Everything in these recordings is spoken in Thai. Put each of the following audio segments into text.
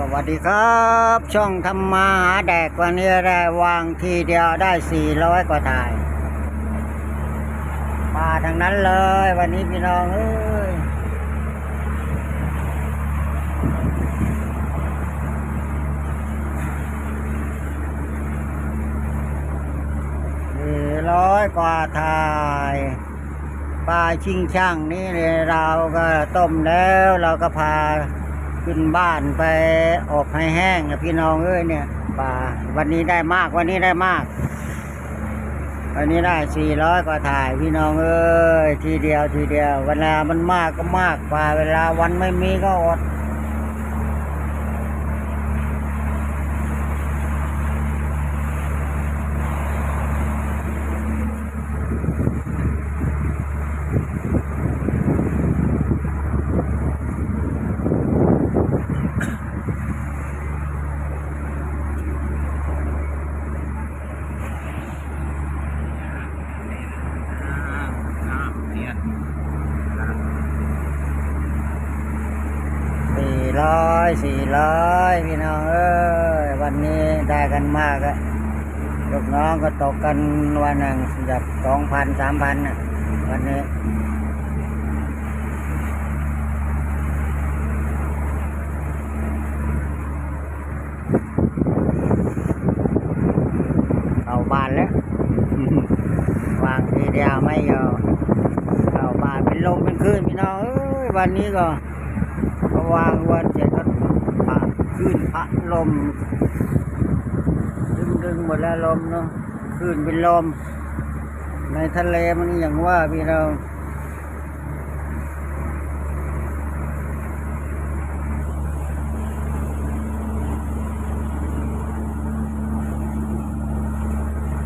สวัสดีครับ ช่องทำมาหาแดกวันนี้ได้วางทีเดียวได้ 400 กว่าถ่ายมาทางนั้นเลย วันนี้พี่น้องเอ้ยสี่ร้อยกว่าถ่ายปลาชิงช่างนี่เราก็ต้มแล้วเราก็พา ขึ้นบ้านไปอบให้แห้งนะพี่น้องเอ้ยเนี่ยป่าวันนี้ได้มากวันนี้ได้มาก วันนี้ได้สี่ร้อยกว่าถ่ายพี่น้องเอ้ยทีเดียวทีเดียว เวลามันมากก็มากป่าเวลาวันไม่มีก็อด สี่ ร้อยสี่ร้อยพี่น้องเอ้ยวันนี้ได้กันมากอะลูกน้องก็ตกกันวันหนึ่งจากสองพันสามพันน่ะวันนี้เข้าบ้านแล้ววางทีเดียวไม่ยอมเข้าบ้านเป็นลมเป็นคลื่นพี่น้องเอ้ยวันนี้ก็พอ วางวันเสร็จก็ปะคลื่นพัดลม ดึงดึงหมดแล้วลมเนาะคลื่นเป็นลม ในทะเลมันอย่างว่าพี่น้อง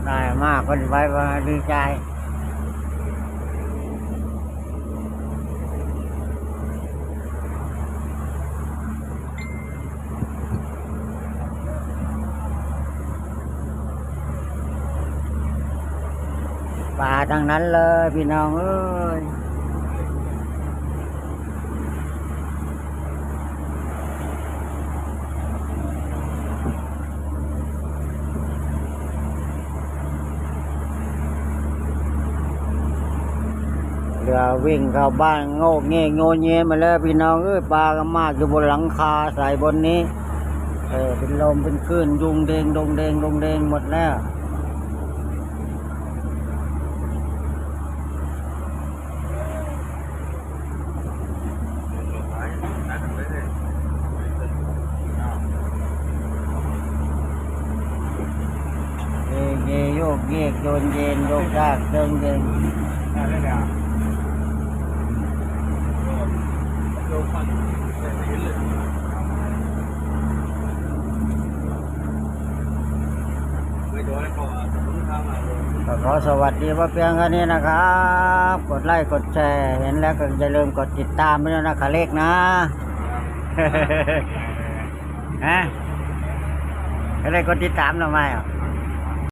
ได้มากคนไว้ว่าดีใจ ป่าทางนั้นเลยพี่น้องเอ้ยเรือวิ่งเข้าบ้านโงกเงี้ยโงเงี้ยมาแล้วพี่น้องเอ้ยปลาก็มากอยู่บนหลังคาใส่บนนี้ เออเป็นลมเป็นคลื่นยุงเดงดงเดงดงเดงหมดแล้ว เยเยโย กเยกโยนเย็นโยกดากเดิงเดิงขอสวัสดีว่าเพียงแค่นี้นะครับ กดไลค์กดแชร์เห็นแล้วก็อย่าลืมกดติดตามด้วยนะขาเล็กนะฮะอะไรกดติดตามทำไมอะ